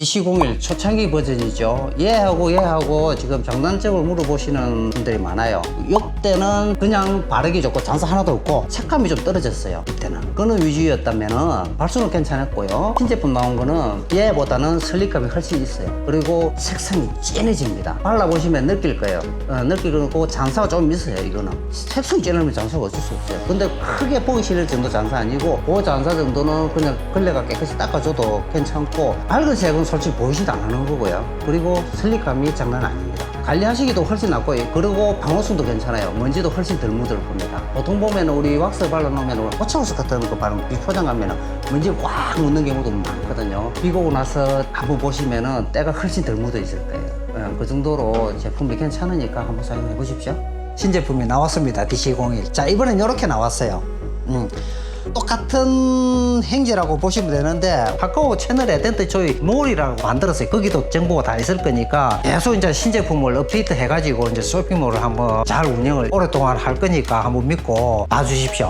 DC01 초창기 버전이죠. 얘하고 얘하고 지금 장단점을 물어보시는 분들이 많아요. 이때는 그냥 바르기 좋고 장사 하나도 없고 색감이 좀 떨어졌어요. 이때는. 그는 위주였다면 은 발수는 괜찮았고요. 신제품 나온 거는 얘보다는 슬릭감이 훨씬 있어요. 그리고 색상이 진해집니다. 발라보시면 느낄 거예요. 어, 느끼고 그 장사가 좀 있어요. 이거는. 색상이 진하면 장사가 어쩔 수 없어요. 근데 크게 보기 싫을 정도 장사 아니고 그 장사 정도는 그냥 걸레가 깨끗이 닦아줘도 괜찮고 밝은 색은 솔직히 보이지도 않는 거고요. 그리고 슬릭감이 장난 아닙니다. 관리하시기도 훨씬 낫고 그리고 방어성도 괜찮아요. 먼지도 훨씬 덜 묻을 겁니다. 보통 보면 우리 왁스 발라놓으면 호차우스 같은 거 바르면 비포장 가면 먼지 꽉 묻는 경우도 많거든요. 비고 나서 한번 보시면은 때가 훨씬 덜 묻어 있을 거예요. 예, 그 정도로 제품이 괜찮으니까 한번 사용해 보십시오. 신제품이 나왔습니다. DC01. 자, 이번엔 이렇게 나왔어요. 음. 똑같은 행제라고 보시면 되는데 카카오 채널에 덴트 조이 몰이라고 만들었어요. 거기도 정보가 다 있을 거니까 계속 이제 신제품을 업데이트 해가지고 이제 쇼핑몰을 한번 잘 운영을 오랫동안 할 거니까 한번 믿고 봐주십시오.